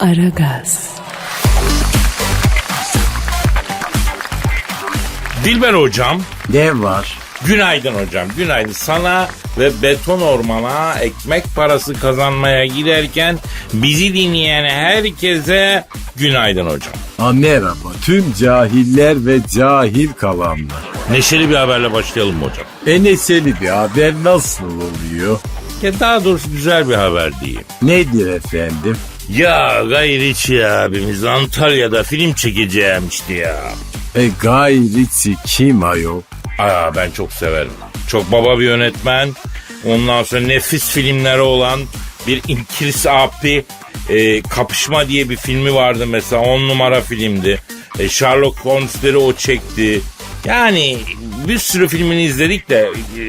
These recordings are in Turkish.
Aragaz, Dilber hocam, Ne var? günaydın hocam, günaydın. Sana ve beton ormana ekmek parası kazanmaya giderken bizi dinleyen herkese günaydın hocam. Ha, merhaba tüm cahiller ve cahil kalanlar. Neşeli bir haberle başlayalım mı hocam. E neşeli bir haber nasıl oluyor? Ya daha doğrusu güzel bir haber diyeyim. Nedir efendim? Ya Gayriçi abimiz Antalya'da film çekeceğimişti ya. E gayrisi kim ayol? Aa ben çok severim. Çok baba bir yönetmen. Ondan sonra nefis filmleri olan bir İnkris abi e, Kapışma diye bir filmi vardı mesela. On numara filmdi. E, Sherlock Holmes'leri o çekti. Yani bir sürü filmini izledik de e,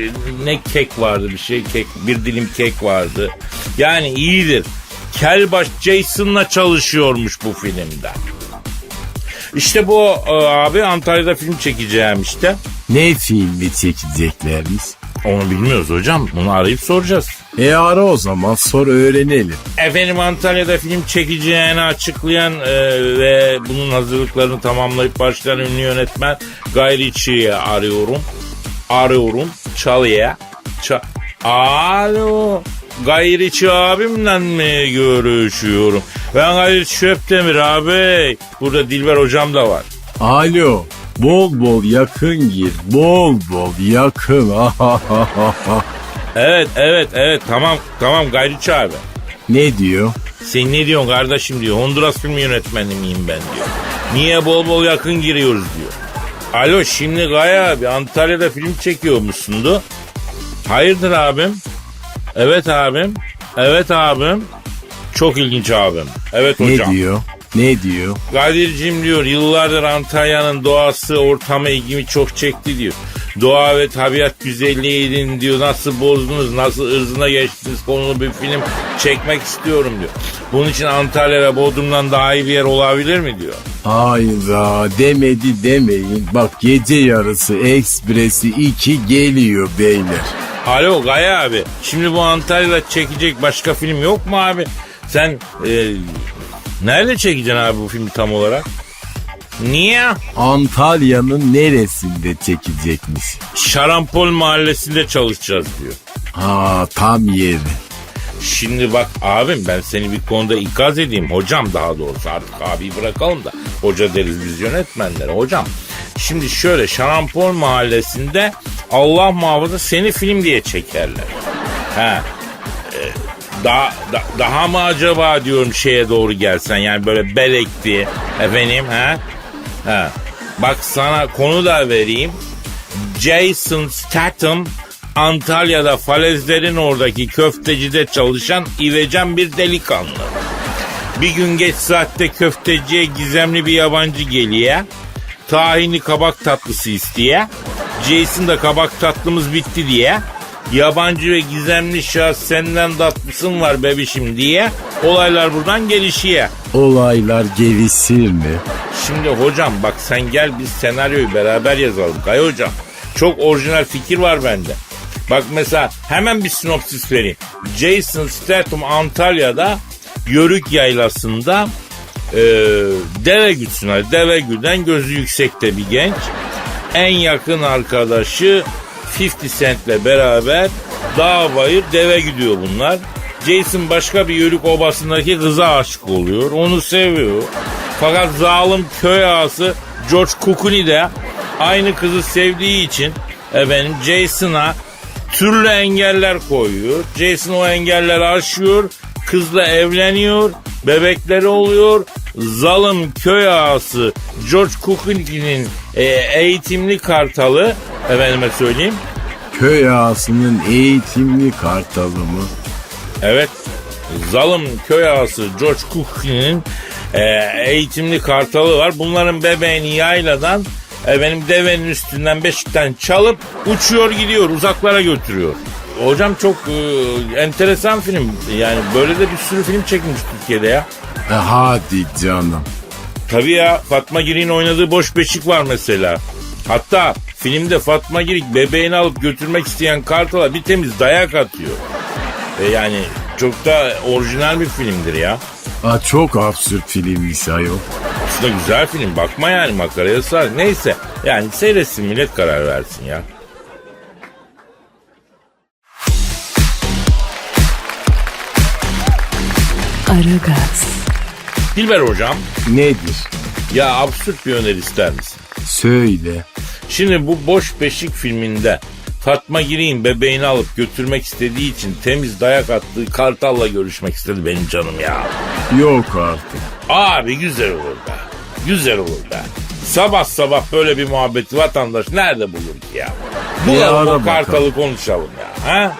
ne kek vardı bir şey kek bir dilim kek vardı. Yani iyidir. Kelbaş Jason'la çalışıyormuş bu filmde. İşte bu e, abi Antalya'da film çekeceğim işte. Ne filmi çekeceklermiş? Onu bilmiyoruz hocam. Bunu arayıp soracağız. E ara o zaman sor öğrenelim. Efendim Antalya'da film çekeceğini açıklayan e, ve bunun hazırlıklarını tamamlayıp başlayan ünlü yönetmen Gayriçi'yi arıyorum. Arıyorum. Çalıya. Ça Alo. Gayriçi abimle mi görüşüyorum? Ben Gayriçi Şöptemir abi. Burada Dilber hocam da var. Alo bol bol yakın gir bol bol yakın. Evet evet evet tamam tamam Gayriçi abi. ne diyor? Sen ne diyorsun kardeşim diyor. Honduras filmi yönetmeni miyim ben diyor. Niye bol bol yakın giriyoruz diyor. Alo şimdi Gaya abi Antalya'da film çekiyormuşsundu. Hayırdır abim? Evet abim. Evet abim. Çok ilginç abim. Evet Ne hocam. diyor? Ne diyor? Kadir'cim diyor yıllardır Antalya'nın doğası ortamı ilgimi çok çekti diyor. Doğa ve tabiat güzelliğinin diyor nasıl bozdunuz nasıl ırzına geçtiniz konulu bir film çekmek istiyorum diyor. Bunun için Antalya ve Bodrum'dan daha iyi bir yer olabilir mi diyor. Hayda demedi demeyin. Bak gece yarısı ekspresi 2 geliyor beyler. Alo Gaya abi şimdi bu Antalya'da çekecek başka film yok mu abi? Sen e, nerede çekeceksin abi bu filmi tam olarak? Niye? Antalya'nın neresinde çekecekmiş? Şarampol mahallesinde çalışacağız diyor. Ha tam yeri. Şimdi bak abim ben seni bir konuda ikaz edeyim. Hocam daha doğrusu artık abi bırakalım da. Hoca deriz biz yönetmenlere. Hocam şimdi şöyle Şarampol mahallesinde Allah muhafaza seni film diye çekerler. Ha. e, daha, da- daha mı acaba diyorum şeye doğru gelsen yani böyle belekti efendim ha? Ha. Bak sana konu da vereyim. Jason Statham Antalya'da falezlerin oradaki köftecide çalışan ivecen bir delikanlı. Bir gün geç saatte köfteciye gizemli bir yabancı geliyor. Tahinli kabak tatlısı isteye. Jason da kabak tatlımız bitti diye. Yabancı ve gizemli şahıs senden tatlısın var bebişim diye. Olaylar buradan gelişiyor. Olaylar gelişir mi? Şimdi hocam bak sen gel biz senaryoyu beraber yazalım. Kaya hocam çok orijinal fikir var bende. Bak mesela hemen bir sinopsis vereyim. Jason Statham Antalya'da Yörük Yaylası'nda e, deve gütsün. Deve güden gözü yüksekte bir genç. En yakın arkadaşı 50 Cent'le beraber dağ bayır deve gidiyor bunlar. Jason başka bir yörük obasındaki kıza aşık oluyor. Onu seviyor. Fakat zalim köy ağası George Cukuni de aynı kızı sevdiği için efendim Jason'a türlü engeller koyuyor. Jason o engelleri aşıyor. Kızla evleniyor. Bebekleri oluyor. Zalim köy ağası George Cukuni'nin e, eğitimli kartalı efendime söyleyeyim. Köy ağasının eğitimli kartalı mı? Evet. Zalim köy ağası George Cukini'nin e, eğitimli kartalı var. Bunların bebeğini yayladan e, benim devenin üstünden beşikten çalıp uçuyor gidiyor uzaklara götürüyor. Hocam çok e, enteresan film. Yani böyle de bir sürü film çekilmiş Türkiye'de ya. E, hadi canım. Tabii ya Fatma Girik'in oynadığı Boş Beşik var mesela. Hatta filmde Fatma Girik bebeğini alıp götürmek isteyen Kartal'a bir temiz dayak atıyor. E yani çok da orijinal bir filmdir ya. Aa, çok absürt filmmiş ayol. Aslında güzel film. Bakma yani makaraya sar. Neyse. Yani seyretsin millet karar versin ya. Aragaz, Dilber hocam. Nedir? Ya absürt bir öneri ister misin? Söyle. Şimdi bu Boş Beşik filminde Fatma Girey'in bebeğini alıp götürmek istediği için temiz dayak attığı Kartal'la görüşmek istedi benim canım ya. Yok artık. Abi güzel olur be. Güzel olur be. Sabah sabah böyle bir muhabbeti vatandaş nerede bulur ki ya? Bir Bulalım ara o bakalım. Kartal'ı konuşalım ya. Ha?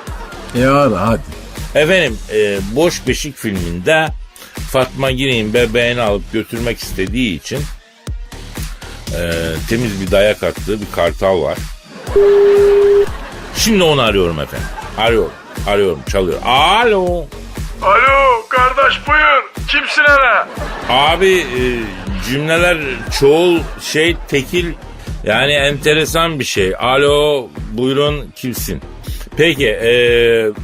E ara hadi. Efendim e, Boş Beşik filminde Fatma Girey'in bebeğini alıp götürmek istediği için e, temiz bir dayak attığı bir kartal var. Şimdi onu arıyorum efendim. Arıyorum. Arıyorum. Çalıyor. Alo. Alo kardeş buyur. Kimsin hele? Abi e, cümleler çoğul şey tekil yani enteresan bir şey. Alo buyurun kimsin? Peki e,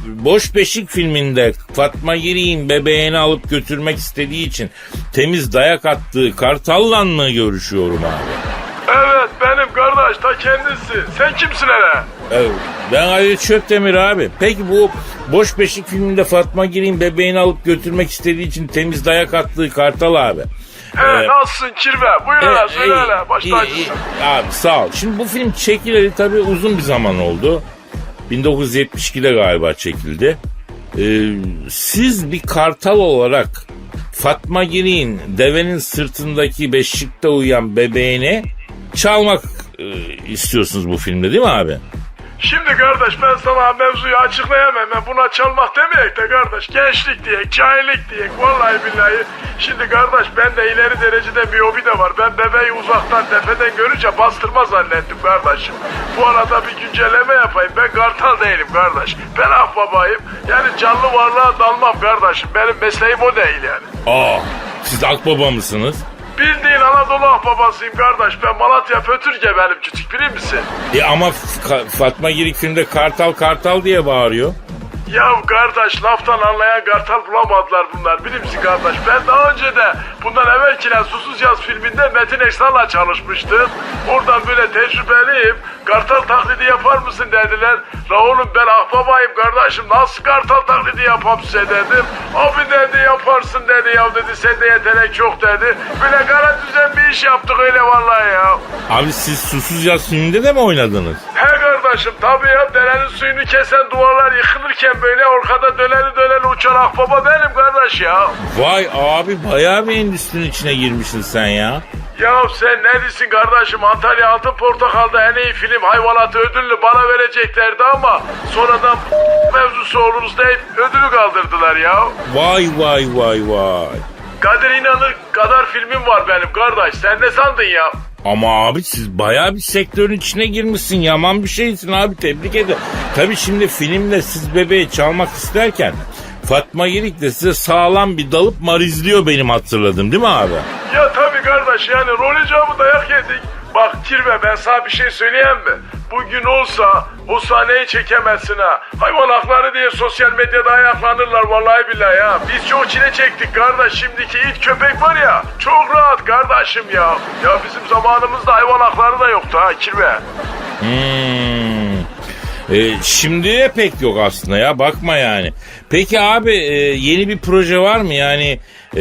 Boş Beşik filminde Fatma Girik'in bebeğini alıp götürmek istediği için temiz dayak attığı Kartal'la mı görüşüyorum abi? Evet benim kardeş ta kendisi. Sen kimsin hele? Evet, ben Ali Çöptemir abi. Peki bu Boş Beşik filminde Fatma Girik'in bebeğini alıp götürmek istediği için temiz dayak attığı Kartal abi. He Ee, nasılsın kirve? Buyur hele söyle hele. Baş iyi, tacısın. iyi. Abi sağ ol. Şimdi bu film çekileli tabii uzun bir zaman oldu. 1972'de galiba çekildi. Ee, siz bir kartal olarak Fatma Girik'in devenin sırtındaki beşikte uyuyan bebeğini çalmak e, istiyorsunuz bu filmde değil mi abi? Şimdi kardeş ben sana mevzuyu açıklayamam. Ben buna çalmak demeyek de kardeş. Gençlik diyek, cahillik diyek. Vallahi billahi. Şimdi kardeş ben de ileri derecede miyopi de var. Ben bebeği uzaktan tepeden görünce bastırma zannettim kardeşim. Bu arada bir güncelleme yapayım. Ben kartal değilim kardeş. Ben ahbabayım. Yani canlı varlığa dalmam kardeşim. Benim mesleğim o değil yani. Aa, siz akbaba mısınız? Anadolu ahbabasıyım kardeş. Ben Malatya Fötürge benim küçük bilir misin? E ama Fatma Girik filmde kartal kartal diye bağırıyor. Ya kardeş laftan anlayan kartal bulamadılar bunlar bilir misin kardeş? Ben daha önce de bundan evvelkiler Susuz Yaz filminde Metin Eksal'la çalışmıştım. Oradan böyle tecrübeliyim. Kartal taklidi yapar mısın dediler. La oğlum ben ahbabayım kardeşim nasıl kartal taklidi yapam size dedim. Abi dedi yaparsın dedi ya dedi sende yetenek çok dedi. Böyle kara düzen bir iş yaptık öyle vallahi ya. Abi siz Susuz Yaz filminde de mi oynadınız? He kardeşim tabii ya derenin suyunu kesen duvarlar yıkılırken böyle orkada döneli döneli uçan akbaba benim kardeş ya. Vay abi bayağı bir endüstrinin içine girmişsin sen ya. Ya sen ne diyorsun kardeşim Antalya Altın Portakal'da en iyi film hayvanatı ödülünü bana vereceklerdi ama sonradan mevzusu oluruz deyip ödülü kaldırdılar ya. Vay vay vay vay. Kadir İnanır kadar filmim var benim kardeş sen ne sandın ya? Ama abi siz bayağı bir sektörün içine girmişsin. Yaman bir şeysin abi tebrik ederim. Tabii şimdi filmde siz bebeği çalmak isterken Fatma Girik de size sağlam bir dalıp marizliyor benim hatırladım değil mi abi? Ya tabii kardeş yani rol icabı dayak yedik. Bak Kirve ben sana bir şey söyleyeyim mi? Bugün olsa o sahneyi çekemezsin ha. Hayvan hakları diye sosyal medyada ayaklanırlar vallahi billahi ya. Biz çok çile çektik kardeş. Şimdiki it köpek var ya çok rahat kardeşim ya. Ya bizim zamanımızda hayvan hakları da yoktu ha Kirve. Hmm. Ee, şimdi de pek yok aslında ya bakma yani. Peki abi e, yeni bir proje var mı yani e,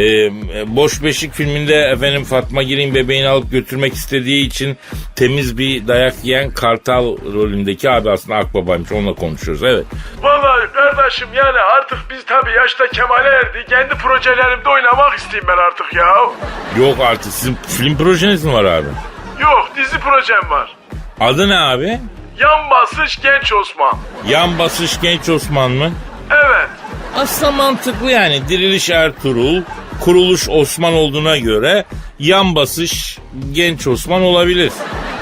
Boş Beşik filminde efendim Fatma Girik'in bebeğini alıp götürmek istediği için temiz bir dayak yiyen Kartal rolündeki abi aslında Akbaba'ymış onunla konuşuyoruz evet. Vallahi kardeşim yani artık biz tabii yaşta kemale erdik. Kendi projelerimde oynamak isteyeyim ben artık ya. Yok artık sizin film projeniz mi var abi? Yok dizi projem var. Adı ne abi? Yan basış genç Osman. Yan basış genç Osman mı? Evet. Aslında mantıklı yani diriliş Ertuğrul, kuruluş Osman olduğuna göre yan basış genç Osman olabilir.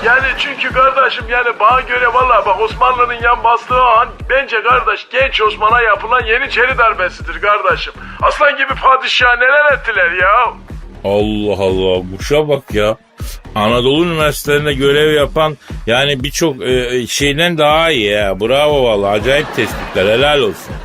Yani çünkü kardeşim yani bana göre valla bak Osmanlı'nın yan bastığı an bence kardeş genç Osman'a yapılan Yeniçeri darbesidir kardeşim. Aslan gibi padişah neler ettiler ya. Allah Allah kuşa bak ya. Anadolu üniversitelerinde görev yapan yani birçok e, şeyden daha iyi ya. Bravo valla acayip tespitler helal olsun.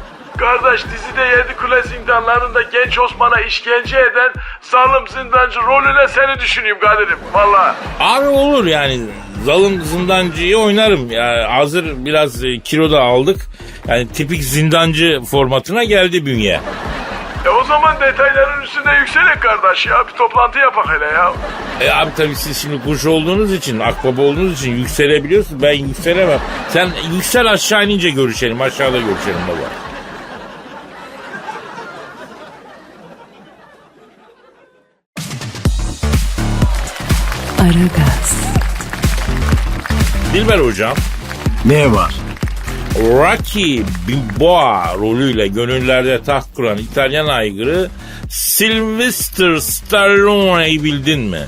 Kardeş dizide Yedi Kule zindanlarında genç Osman'a işkence eden zalim zindancı rolüne seni düşüneyim Kadir'im. Valla. Abi olur yani zalim zindancıyı oynarım. Yani hazır biraz e, kilo da aldık. Yani tipik zindancı formatına geldi bünye. E o zaman detayların üstünde yükselin kardeş ya. Bir toplantı yapak hele ya. E abi tabii siz şimdi kuş olduğunuz için, akbaba olduğunuz için yükselebiliyorsunuz. Ben yükselemem. Sen yüksel aşağı inince görüşelim. Aşağıda görüşelim baba. Dilber hocam. Ne var? Rocky Balboa rolüyle gönüllerde taht kuran İtalyan aygırı Sylvester Stallone'yi bildin mi?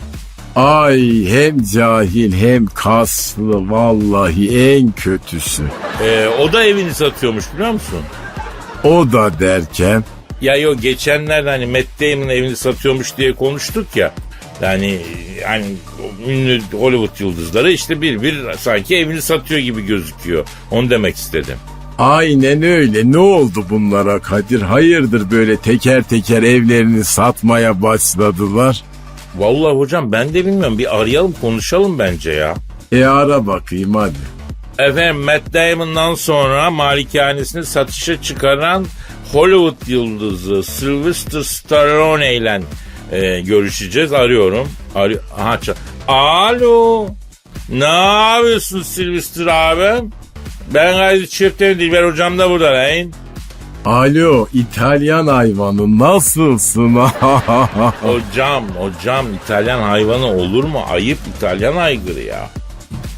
Ay hem cahil hem kaslı vallahi en kötüsü. Ee, o da evini satıyormuş biliyor musun? O da derken Ya yo geçenlerde hani Matt Damon evini satıyormuş diye konuştuk ya. Yani hani ünlü Hollywood yıldızları işte bir bir sanki evini satıyor gibi gözüküyor. Onu demek istedim. aynen öyle ne oldu bunlara Kadir? Hayırdır böyle teker teker evlerini satmaya başladılar? Vallahi hocam ben de bilmiyorum bir arayalım konuşalım bence ya. E ara bakayım hadi. Efendim Matt Damon'dan sonra malikanesini satışa çıkaran Hollywood yıldızı Sylvester Stallone ile e, görüşeceğiz. Arıyorum. Arı Aha, Alo. Ne yapıyorsun Sylvester abi? Ben Gazi Çiftleri Dilber hocam da burada lan. Alo İtalyan hayvanı nasılsın? Hocam, hocam İtalyan hayvanı olur mu? Ayıp İtalyan aygırı ya.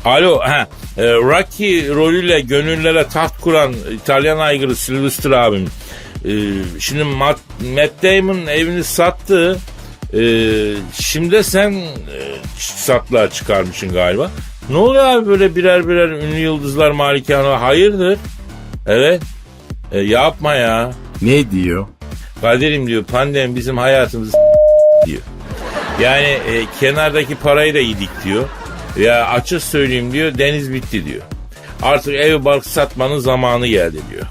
Alo, ha, e, Rocky rolüyle gönüllere taht kuran İtalyan aygırı Sylvester abim. E, şimdi Matt, Matt Damon evini sattı. E, şimdi sen e, satlığa çıkarmışsın galiba. Ne oluyor abi böyle birer birer ünlü yıldızlar malikane? Hayırdır? Evet. E, yapma ya. ne diyor? Kadir'im diyor pandemi bizim hayatımızı diyor. Yani e, kenardaki parayı da yedik diyor. Ya açık söyleyeyim diyor deniz bitti diyor. Artık ev bark satmanın zamanı geldi diyor.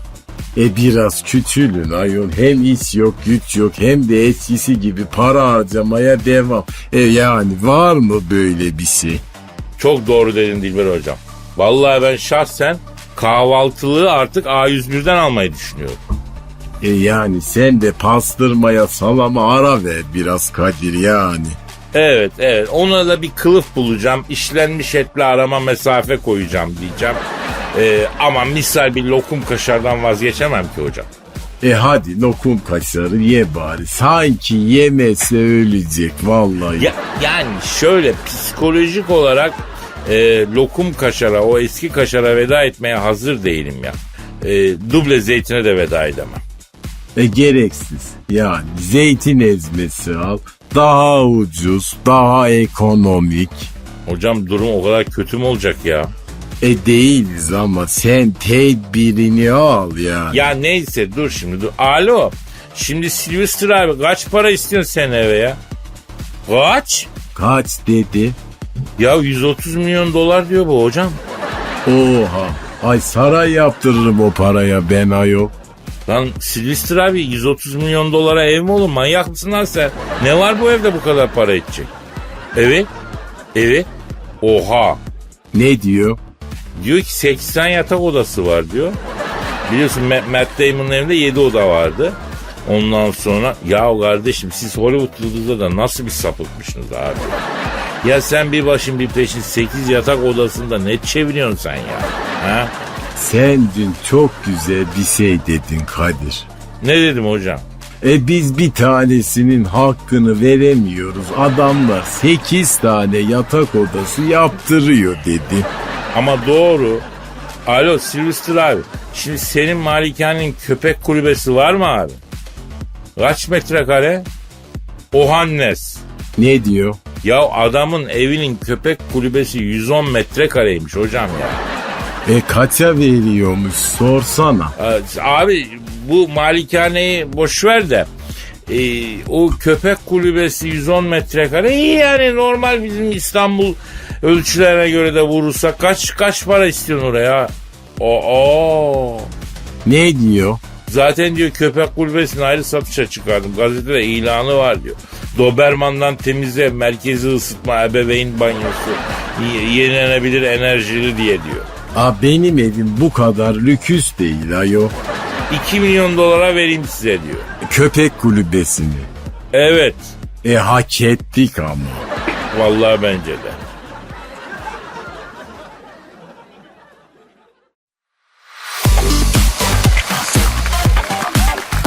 E biraz küçülün ayol. Hem iş yok güç yok hem de eskisi gibi para harcamaya devam. E yani var mı böyle bir şey? Çok doğru dedin Dilber hocam. Vallahi ben şahsen kahvaltılığı artık A101'den almayı düşünüyorum. E yani sen de pastırmaya salama ara ver biraz Kadir yani. Evet evet ona da bir kılıf bulacağım. İşlenmiş etle arama mesafe koyacağım diyeceğim. E, ama misal bir lokum kaşardan vazgeçemem ki hocam. E hadi lokum kaşarı ye bari. Sanki yemese ölecek vallahi. Ya, yani şöyle psikolojik olarak e, lokum kaşara o eski kaşara veda etmeye hazır değilim ya. E, duble zeytine de veda edemem. E gereksiz. Yani zeytin ezmesi al. Daha ucuz, daha ekonomik. Hocam durum o kadar kötü mü olacak ya? E değiliz ama sen tedbirini al yani. Ya neyse dur şimdi dur. Alo. Şimdi Sylvester abi kaç para istiyorsun sen eve ya? Kaç? Kaç dedi? Ya 130 milyon dolar diyor bu hocam. Oha. Ay saray yaptırırım o paraya ben ayol. Lan Sylvester abi 130 milyon dolara ev mi olur? Manyak mısın lan sen? Ne var bu evde bu kadar para edecek? Evet. Evet. Oha. Ne diyor? Diyor ki 80 yatak odası var diyor. Biliyorsun Ma- Matt Damon'ın evinde 7 oda vardı. Ondan sonra ya kardeşim siz Hollywood yıldızda da nasıl bir sapıkmışsınız abi? Ya sen bir başın bir peşin 8 yatak odasında ne çeviriyorsun sen ya? Ha? Sen dün çok güzel bir şey dedin Kadir. Ne dedim hocam? E biz bir tanesinin hakkını veremiyoruz. Adamlar 8 tane yatak odası yaptırıyor dedi. Ama doğru. Alo Sylvester abi. Şimdi senin malikanenin köpek kulübesi var mı abi? Kaç metrekare? Ohannes. Ne diyor? Ya adamın evinin köpek kulübesi 110 metrekareymiş hocam ya. E kaça veriyormuş sorsana. Ee, Abi bu malikaneyi boş ver de e, o köpek kulübesi 110 metrekare iyi yani normal bizim İstanbul ölçülerine göre de vurursak kaç kaç para istiyorsun oraya? Oo. Ne diyor? Zaten diyor köpek kulübesini ayrı satışa çıkardım. Gazetede ilanı var diyor. Doberman'dan temize, merkezi ısıtma, ebeveyn banyosu, yenilenebilir enerjili diye diyor. Aa, benim evim bu kadar lüküs değil ayol. 2 milyon dolara vereyim size diyor. Köpek kulübesini. Evet. E hak ettik ama. Vallahi bence de.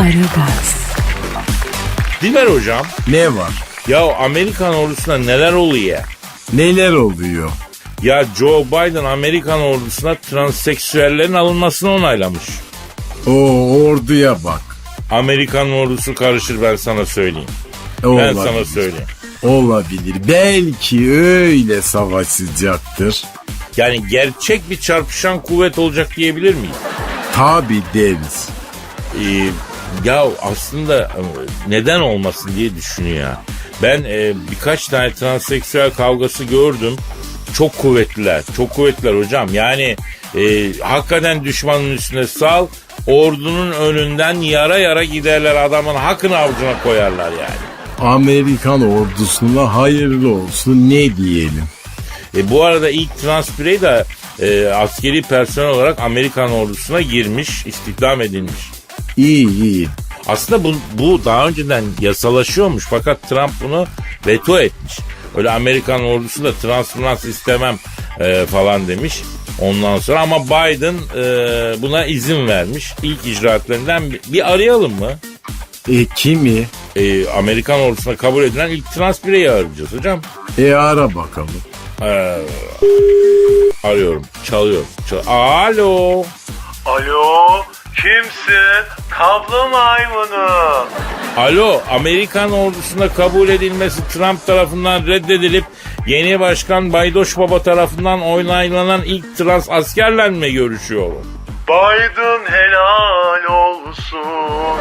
Aragaz, Dilber hocam. Ne var? Ya Amerikan ordusunda neler oluyor? Neler oluyor? Ya Joe Biden Amerikan ordusuna transseksüellerin alınmasını onaylamış. O orduya bak. Amerikan ordusu karışır ben sana söyleyeyim. Ben Olabilir. sana söyleyeyim. Olabilir. Belki öyle savaşacaktır. Yani gerçek bir çarpışan kuvvet olacak diyebilir miyiz? Tabi deriz. Ee, ya aslında e, neden olmasın diye düşünüyor. ya. Ben e, birkaç tane transseksüel kavgası gördüm. Çok kuvvetliler. Çok kuvvetliler hocam. Yani e, hakikaten düşmanın üstüne sal. Ordunun önünden yara yara giderler adamın hakkını avucuna koyarlar yani. Amerikan ordusuna hayırlı olsun ne diyelim. E, bu arada ilk trans birey de e, askeri personel olarak Amerikan ordusuna girmiş, istihdam edilmiş. İyi iyi. Aslında bu, bu daha önceden yasalaşıyormuş fakat Trump bunu veto etmiş. Öyle Amerikan ordusu da trans trans istemem e, falan demiş. Ondan sonra ama Biden e, buna izin vermiş. İlk icraatlarından bir, bir arayalım mı? E kimi? E, Amerikan ordusuna kabul edilen ilk trans bireyi arayacağız hocam. E ara bakalım. E, arıyorum, çalıyorum. Çal- Alo. Alo kimsin? Kablo maymunu. Alo, Amerikan ordusunda kabul edilmesi Trump tarafından reddedilip yeni başkan Baydoş Baba tarafından onaylanan ilk trans askerle mi görüşüyorum? Biden helal olsun.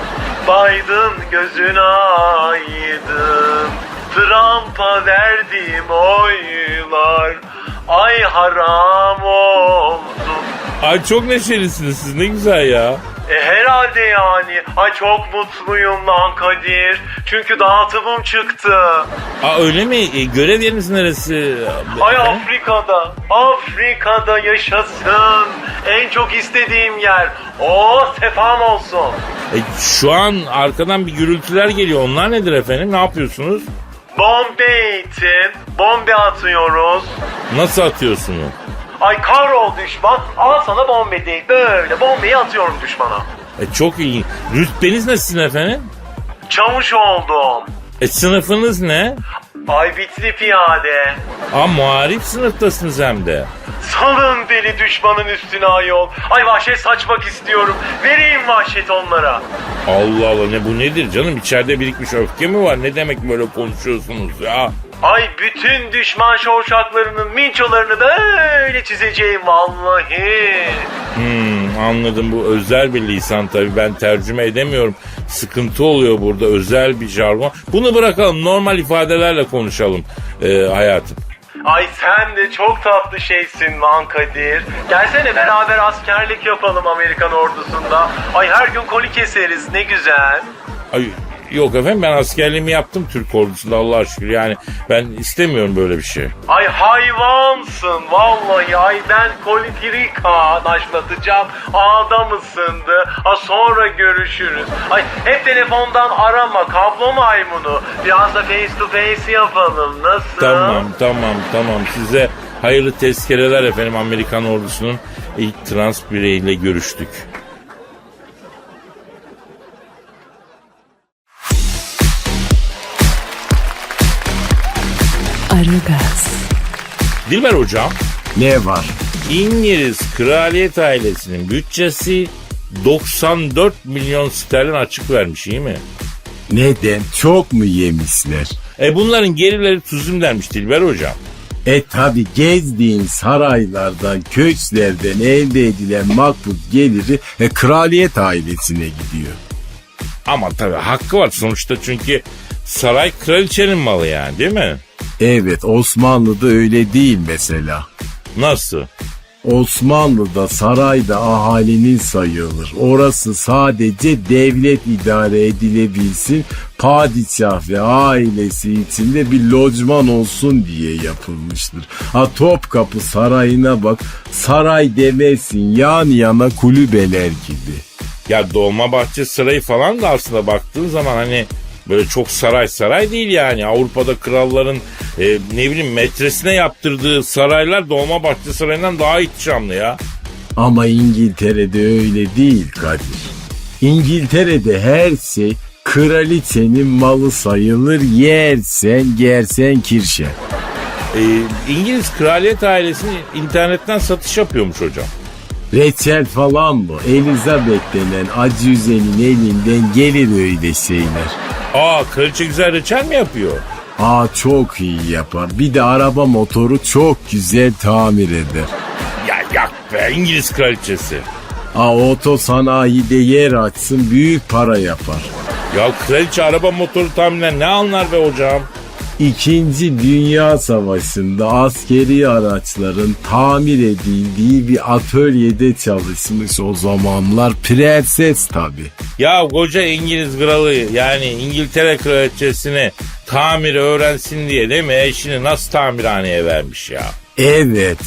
Biden gözün aydın. Trump'a verdiğim oylar ay haram olsun. Ay çok neşelisiniz siz ne güzel ya. E herhalde yani. Ay çok mutluyum lan Kadir. Çünkü dağıtımım çıktı. Aa öyle mi? E, görev yeriniz neresi? Ay? Afrika'da, Afrika'da yaşasın. En çok istediğim yer. O sefam olsun. E, şu an arkadan bir gürültüler geliyor. Onlar nedir efendim? Ne yapıyorsunuz? Bombe eğitim, bombe atıyoruz. Nasıl atıyorsunuz? Ay kahrol düşman, al sana bombe değil. Böyle bombeyi atıyorum düşmana. E, çok iyi. Rütbeniz ne sizin efendim? Çavuş oldum. E, sınıfınız ne? Ay bitli piyade. Aa muharip sınıftasınız hem de. Salın beni düşmanın üstüne ayol. Ay vahşet saçmak istiyorum. Vereyim vahşet onlara. Allah Allah ne bu nedir canım içeride birikmiş öfke mi var ne demek böyle konuşuyorsunuz ya? Ay bütün düşman şovşaklarının minçolarını böyle çizeceğim vallahi. Hmm, anladım bu özel bir lisan tabii ben tercüme edemiyorum. Sıkıntı oluyor burada özel bir jargon. Bunu bırakalım normal ifadelerle konuşalım e, hayatım. Ay sen de çok tatlı şeysin lan Kadir. Gelsene beraber askerlik yapalım Amerikan ordusunda. Ay her gün koli keseriz ne güzel. Ay, yok efendim ben askerliğimi yaptım Türk ordusunda Allah'a şükür. Yani ben istemiyorum böyle bir şey. Ay hayvansın vallahi ay ben kolitrika naşlatacağım adam ısındı ha sonra görüşürüz. Ay hep telefondan arama kablo maymunu. Biraz da face to face yapalım. Nasıl? Tamam tamam tamam. Size hayırlı tezkereler efendim Amerikan ordusunun ilk trans bireyiyle görüştük. Aragaz, Dilber hocam Ne var? İngiliz kraliyet ailesinin bütçesi 94 milyon sterlin açık vermiş iyi mi? Neden? Çok mu yemişler? E bunların gelirleri tuzum dermiş Dilber hocam. E tabi gezdiğin saraylardan, köşklerden elde edilen makbul geliri e, kraliyet ailesine gidiyor. Ama tabii hakkı var sonuçta çünkü saray kraliçenin malı yani değil mi? Evet Osmanlı'da öyle değil mesela. Nasıl? Osmanlı'da sarayda ahalinin sayılır. Orası sadece devlet idare edilebilsin, padişah ve ailesi içinde bir lojman olsun diye yapılmıştır. Ha Topkapı Sarayı'na bak, saray demezsin yan yana kulübeler gibi. Ya Dolmabahçe Sarayı falan da aslında baktığın zaman hani böyle çok saray saray değil yani. Avrupa'da kralların e, ne bileyim metresine yaptırdığı saraylar Dolmabahçe Sarayı'ndan daha ihtişamlı ya. Ama İngiltere'de öyle değil Kadir. İngiltere'de her şey kraliçenin malı sayılır. Yersen gersen kirşe. E, İngiliz kraliyet ailesi internetten satış yapıyormuş hocam. Reçel falan mı? Elizabeth denen acüzenin elinden gelir öyle şeyler. Aa kraliçe güzel reçel mi yapıyor? Aa çok iyi yapar. Bir de araba motoru çok güzel tamir eder. Ya yak be İngiliz kraliçesi. Aa oto sanayide yer açsın büyük para yapar. Ya kraliçe araba motoru tahminen ne anlar be hocam? İkinci Dünya Savaşı'nda askeri araçların tamir edildiği bir atölyede çalışmış o zamanlar. Prenses tabi. Ya koca İngiliz kralı yani İngiltere kraliçesini tamiri öğrensin diye değil mi eşini nasıl tamirhaneye vermiş ya? Evet.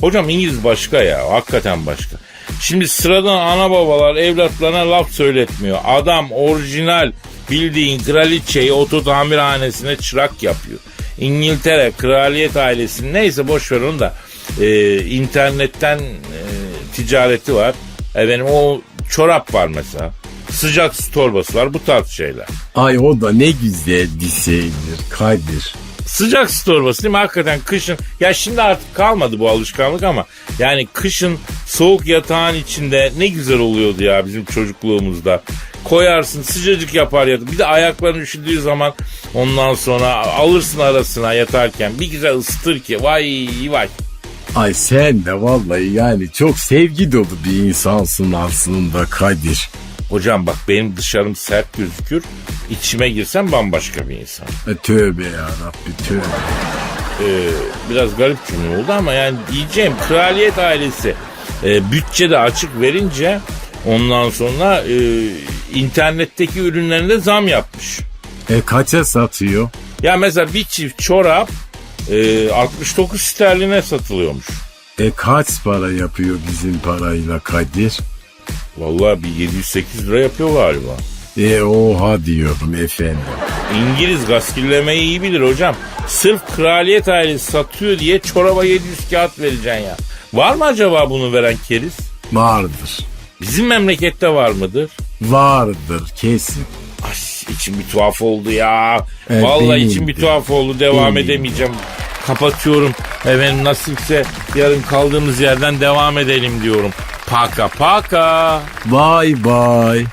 Hocam İngiliz başka ya hakikaten başka. Şimdi sıradan ana babalar evlatlarına laf söyletmiyor. Adam orijinal bildiğin kraliçeyi oto tamirhanesine çırak yapıyor. İngiltere kraliyet ailesi neyse boş ver onu da e, internetten e, ticareti var. Efendim o çorap var mesela. Sıcak su torbası var bu tarz şeyler. Ay o da ne güzel bir şeydir Kadir. Sıcak su torbası değil mi? Hakikaten kışın. Ya şimdi artık kalmadı bu alışkanlık ama yani kışın soğuk yatağın içinde ne güzel oluyordu ya bizim çocukluğumuzda. Koyarsın sıcacık yapar yatıp. Bir de ayakların üşüdüğü zaman ondan sonra alırsın arasına yatarken bir güzel ısıtır ki vay vay. Ay sen de vallahi yani çok sevgi dolu bir insansın aslında Kadir. Hocam bak benim dışarım sert gözükür. İçime girsem bambaşka bir insan. E, tövbe ya Rabbi tövbe. Ee, biraz garip cümle oldu ama yani diyeceğim kraliyet ailesi e, bütçede açık verince ondan sonra e, internetteki ürünlerinde zam yapmış. E kaça satıyor? Ya mesela bir çift çorap e, 69 sterline satılıyormuş. E kaç para yapıyor bizim parayla Kadir? Vallahi bir 708 lira yapıyor galiba. E oha diyorum efendim. İngiliz gaskillemeyi iyi bilir hocam. Sırf kraliyet ailesi satıyor diye çoraba 700 kağıt vereceksin ya. Var mı acaba bunu veren keriz? Vardır. Bizim memlekette var mıdır? Vardır kesin. Ay içim bir tuhaf oldu ya. Evet, Vallahi içim bir tuhaf oldu. Devam Benim de. edemeyeceğim. Kapatıyorum. Efendim nasipse yarın kaldığımız yerden devam edelim diyorum. Paka paka. Bye bye.